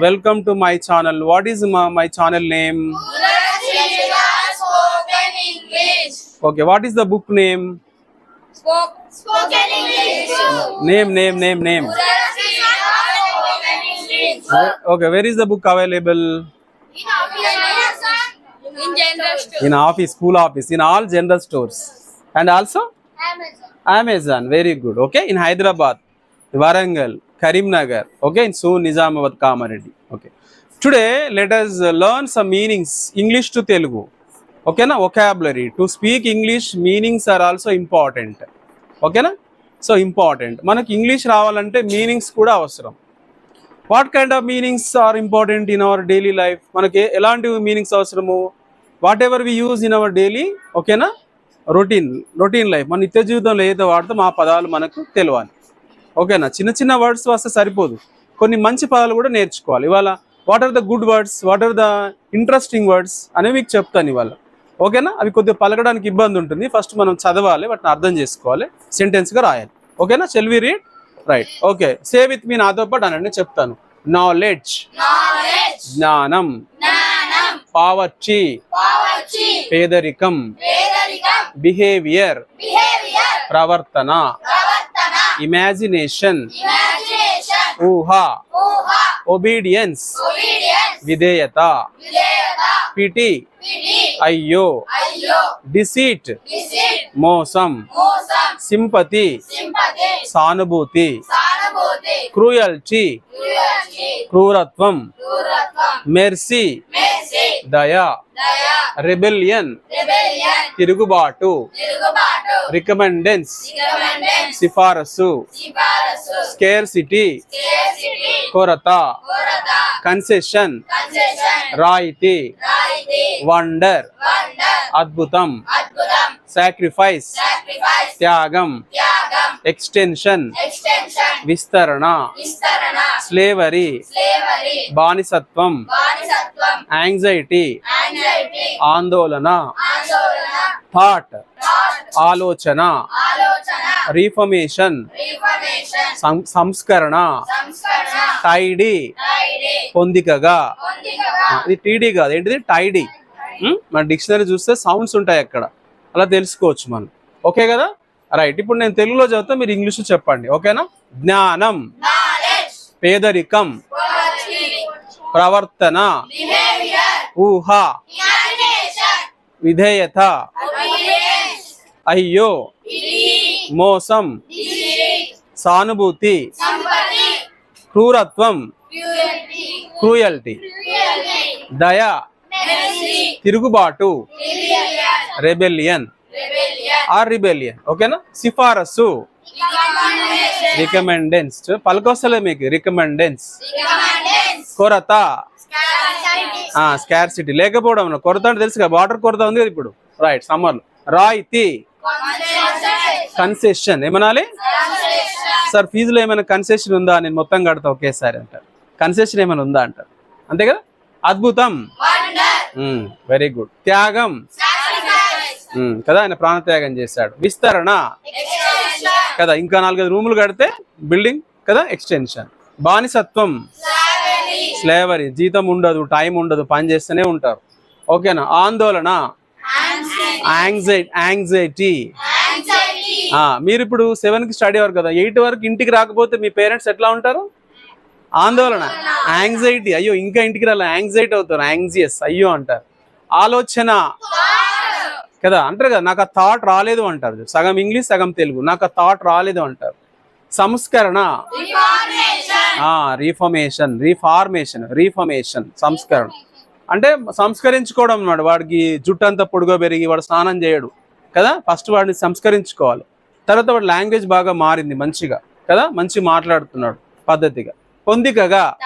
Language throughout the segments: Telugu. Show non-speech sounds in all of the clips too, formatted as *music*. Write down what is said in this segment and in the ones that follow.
Welcome to my channel. What is my, channel name? Spoken English. Okay, what is the book name? Spoke, spoken English book. Name, name, name, name. English. okay, where is the book available? In office, in general stores. In office, school office, in all general stores. And also? Amazon. Amazon, very good. Okay, in Hyderabad, Varangal, Karimnagar okay in సూ Nizamabad Kamareddy okay today let us learn some meanings English to Telugu ఓకేనా vocabulary to speak English meanings are also important ఓకేనా సో ఇంపార్టెంట్ మనకి ఇంగ్లీష్ రావాలంటే మీనింగ్స్ కూడా అవసరం. What kind of meanings are important in our daily life మనకి ఎలాంటి మీనింగ్స్ అవసరము? Whatever we use in our daily ఓకేనా రొటీన్ రొటీన్ లైఫ్ మన నిత్య జీవితంలో ఏదో వాడతాం ఆ పదాలు మనకు తెలియాలి ఓకేనా? చిన్న చిన్న వర్డ్స్ వస్తే సరిపోదు. కొన్ని మంచి పదాలు కూడా నేర్చుకోవాలి. ఇవాళ what are the good words what are the interesting words అనేవి మీకు చెప్తాను ఇవాళ. ఓకేనా? అవి కొద్దిగా పలకడానికి ఇబ్బంది ఉంటుంది. ఫస్ట్ మనం చదవాలి వాటిని అర్థం చేసుకోవాలి. సెంటెన్స్గా రాయాలి. ఓకేనా? Shall we read right okay say with me నాతో పాటు అనండి చెప్తాను. నాలెడ్జ్. జ్ఞానం. poverty. పేదరికం. బిహేవియర్ ప్రవర్తన. ఇమాజినేషన్ ఊహ ఒబీడియన్స్ obedience. విధేయత పిటి అయ్యో డిసీట్ deceit. మోసం సింపతి సానుభూతి క్రూయల్టీ క్రూరత్వం మెర్సీ. దయ. రెబెలియన్. తిరుగుబాటు. రికమెండెన్స్. సిఫారసు. స్కేర్సిటీ. scarcity కొరత. కన్సెషన్. రాయితీ. వండర్. అద్భుతం. Sacrifice sacrifice. త్యాగం ఎక్స్టెన్షన్ extension. విస్తరణ స్లేవరీ slavery. బానిసత్వం యాంగ్జైటీ anxiety. ఆందోళన థాట్ ఆలోచన రీఫర్మేషన్ సంస్కరణ టైడీ పొందికగా ఇది టీడీ కాదు. ఏంటిది? టైడీ ఉమ్, మన డిక్షనరీ చూస్తే సౌండ్స్ ఉంటాయి అక్కడ. అలా తెలుసుకోవచ్చు మనం. ఓకే కదా? రైట్ ఇప్పుడు నేను తెలుగులో చదివితే మీరు ఇంగ్లీష్ చెప్పండి. ఓకేనా జ్ఞానం. పేదరికం. ప్రవర్తన. ఊహ. విధేయత. అయ్యో. మోసం. సానుభూతి. క్రూరత్వం. క్రూయల్టీ. దయ. తిరుగుబాటు. రెబెలియన్ ఆర్ రిబెలియన్ ఓకేనా సిఫారసు రికమెండెన్స్ పలకొస్తలే మీకు. రికమెండెన్స్ కొరత. స్కార్సిటీ లేకపోవడం. కొరత అంటే తెలుసు కదా వాటర్ కొరత ఉంది కదా ఇప్పుడు. రైట్ సమ్మర్ రాయితీ కన్సెషన్ ఏమనాలి? సార్ ఫీజులో ఏమైనా కన్సెషన్ ఉందా? నేను మొత్తం కడతా ఒకేసారి అంటారు. కన్సెషన్ ఏమైనా ఉందా అంటారు? అంతే కదా? అద్భుతం. వెరీ గుడ్ త్యాగం. Sacrifice ఉమ్, కదా ఆయన ప్రాణత్యాగం చేశాడు. విస్తరణ. కదా ఇంకా నాలుగైదు రూములు కడితే బిల్డింగ్ కదా ఎక్స్టెన్షన్. బానిసత్వం. స్లేవరీ. జీతం ఉండదు టైం ఉండదు పని చేస్తూనే ఉంటారు. ఓకేనా? ఆందోళన. యాంగ్జైటీ యాంగ్జైటీ మీరు ఇప్పుడు సెవెన్కి స్టడీ అవ్వరు కదా ఎయిట్ వరకు ఇంటికి రాకపోతే మీ పేరెంట్స్ ఎట్లా ఉంటారు? ఆందోళన. యాంగ్జైటీ అయ్యో ఇంకా ఇంటికి రాలే. యాంగ్జైటీ అవుతారు. యాంగ్జియస్ అయ్యో అంటారు. ఆలోచన. కదా? అంటారు కదా నాకు ఆ థాట్ రాలేదు అంటారు సగం ఇంగ్లీష్ సగం తెలుగు. నాకు ఆ థాట్ రాలేదు అంటారు. సంస్కరణ. రీఫర్మేషన్ రీఫార్మేషన్ రీఫర్మేషన్ సంస్కరణ. అంటే సంస్కరించుకోవడం అన్నమాట. వాడికి జుట్టు అంతా పొడుగా పెరిగి వాడు స్నానం చేయడు. కదా? ఫస్ట్ వాడిని సంస్కరించుకోవాలి. తర్వాత వాడి లాంగ్వేజ్ బాగా మారింది మంచిగా. కదా? మంచి మాట్లాడుతున్నాడు పద్ధతిగా. పొందికగా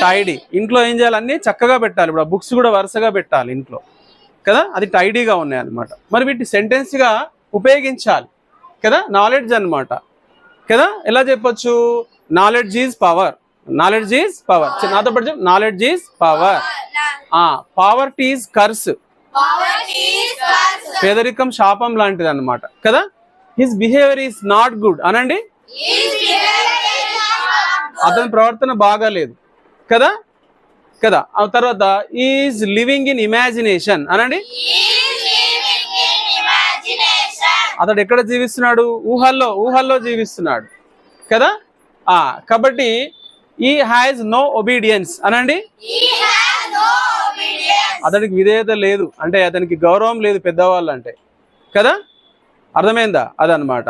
టైడీ ఇంట్లో ఏం చేయాలి? అన్ని చక్కగా పెట్టాలి. ఇప్పుడు బుక్స్ కూడా వరుసగా పెట్టాలి ఇంట్లో. కదా? అది టైడీగా ఉన్నాయి అన్నమాట మరి వీటిని sentence గా ఉపయోగించాలి. కదా? నాలెడ్జ్ అన్నమాట. కదా? ఎలా చెప్పొచ్చు? Knowledge is power knowledge is power నాతో పాటు knowledge is power poverty is curse పేదరికం శాపం లాంటిది అన్నమాట కదా? His behaviour is not good అనండి? అతని ప్రవర్తన బాగాలేదు. కదా? కదా? ఆ తర్వాత ఈజ్ లివింగ్ ఇన్ ఇమాజినేషన్ అనండి. అతడు ఎక్కడ జీవిస్తున్నాడు? ఊహల్లో ఊహల్లో జీవిస్తున్నాడు. కదా? ఆ కాబట్టి ఈ హ్యాజ్ నో ఒబీడియన్స్ అనండి. అతనికి విధేయత లేదు. అంటే అతనికి గౌరవం లేదు పెద్దవాళ్ళు అంటే కదా? అర్థమైందా? అదనమాట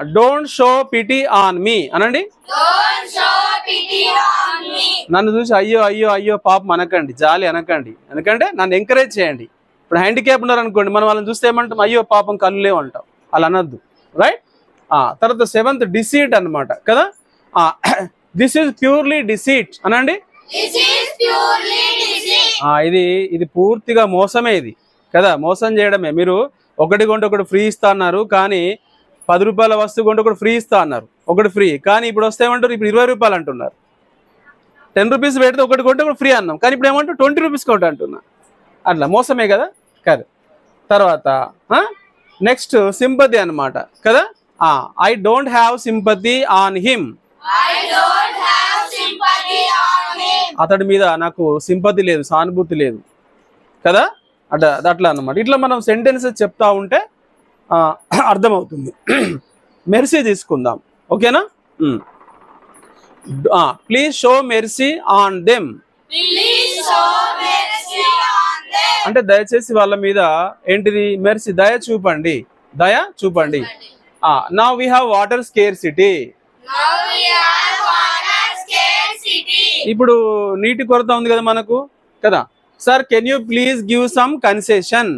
don't show pity on me అనండి? నన్ను చూసి అయ్యో అయ్యో అయ్యో పాపం అనకండి జాలి అనకండి. ఎందుకంటే నన్ను ఎంకరేజ్ చేయండి. ఇప్పుడు హ్యాండిక్యాప్ ఉన్నారు అనుకోండి మనం వాళ్ళని చూస్తే ఏమంటాం అయ్యో పాపం కళ్ళు లేవు అంటాం అలా అనొద్దు రైట్ తర్వాత సెవెంత్ డిసీట్ అన్నమాట కదా? దిస్ ఈజ్ ప్యూర్లీ డిసీట్ అనండి? ఇది ఇది పూర్తిగా మోసమే ఇది కదా? మోసం చేయడమే. మీరు ఒకటి కొంటే ఒకటి ఫ్రీ ఇస్తా అన్నారు కానీ పది రూపాయల వస్తువు కొంటే ఒకటి ఫ్రీ ఇస్తా అన్నారు. ఒకటి ఫ్రీ. కానీ ఇప్పుడు వస్తే ఏమంటారు? ఇప్పుడు ఇరవై రూపాయలు అంటున్నారు. టెన్ రూపీస్ పెడితే ఒకటి కొంటే ఒకటి ఫ్రీ అన్నాం. కానీ ఇప్పుడు ఏమంటారు? ట్వంటీ రూపీస్ కొంటే అంటున్నా. అట్లా మోసమే కదా? కాదు. తర్వాత నెక్స్ట్ సింపతి అన్నమాట. కదా? I don't have sympathy on him. అతడి మీద నాకు సింపతి లేదు సానుభూతి లేదు. కదా? అట్లా అట్లా అన్నమాట. ఇట్లా మనం సెంటెన్సెస్ చెప్తా ఉంటే అర్థమవుతుంది. *clears throat* మెర్సీ తీసుకుందాం. ఓకేనా? Please show mercy on them Please show mercy on them. అంటే దయచేసి వాళ్ళ మీద ఏంటిది? మెర్సీ దయ చూపండి. దయ చూపండి. Now we have water scarcity Now we have water scarcity. ఇప్పుడు నీటి కొరత ఉంది కదా మనకు? కదా. Sir can you please give some concession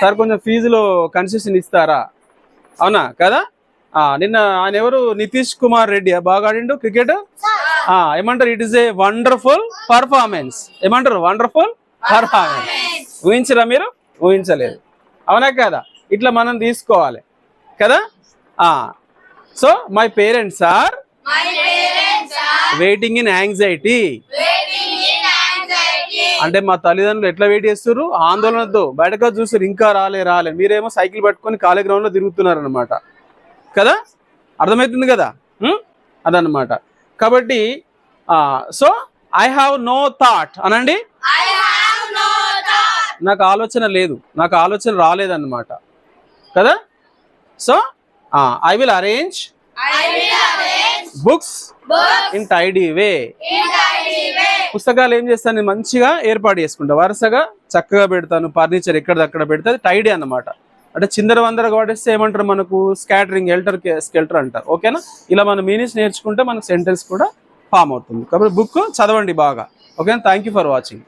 sir కొంచెం ఫీజులో కన్సెషన్ ఇస్తారా? అవునా? కదా? ఆ, నిన్న ఆయన ఎవరు? నితీష్ కుమార్ రెడ్డి. బాగా ఆడిండు క్రికెట్? ఆ, ఏమంటారు? It is a wonderful performance ఏమంటారు? వండర్ఫుల్ పర్ఫార్మెన్స్ ఊహించరా మీరు? ఊహించలేదు. అవునా కదా? ఇట్లా మనం తీసుకోవాలి. కదా? So my parents are waiting in anxiety. అంటే మా తల్లిదండ్రులు ఎట్లా వెయిట్ చేస్తారు ఆందోళనతో బయటకు చూస్తారు ఇంకా రాలే రాలే. మీరేమో సైకిల్ పట్టుకొని ఖాళీ గ్రౌండ్లో తిరుగుతున్నారు అనమాట కదా? అర్థమవుతుంది కదా? ఉం? అదన్నమాట. కాబట్టి so I have no thought అనండి. నాకు ఆలోచన లేదు. నాకు ఆలోచన రాలేదన్నమాట. కదా? So I will arrange books in tidy way. పుస్తకాలు ఏం చేస్తాను? నేను మంచిగా ఏర్పాటు చేసుకుంటా. వరుసగా చక్కగా పెడతాను. ఫర్నిచర్ ఎక్కడిదక్కడ పెడితే అది టైడీ అన్నమాట. అంటే చిందర వందర వాడేస్తే ఏమంటారు మనకు? స్కాటరింగ్ ఎల్టర్ స్కెల్టర్ అంటారు ఓకేనా ఇలా మన మీనింగ్స్ నేర్చుకుంటే మనకు సెంటెన్స్ కూడా ఫామ్ అవుతుంది. కాబట్టి బుక్ చదవండి బాగా. ఓకేనా థ్యాంక్ యూ ఫర్ వాచింగ్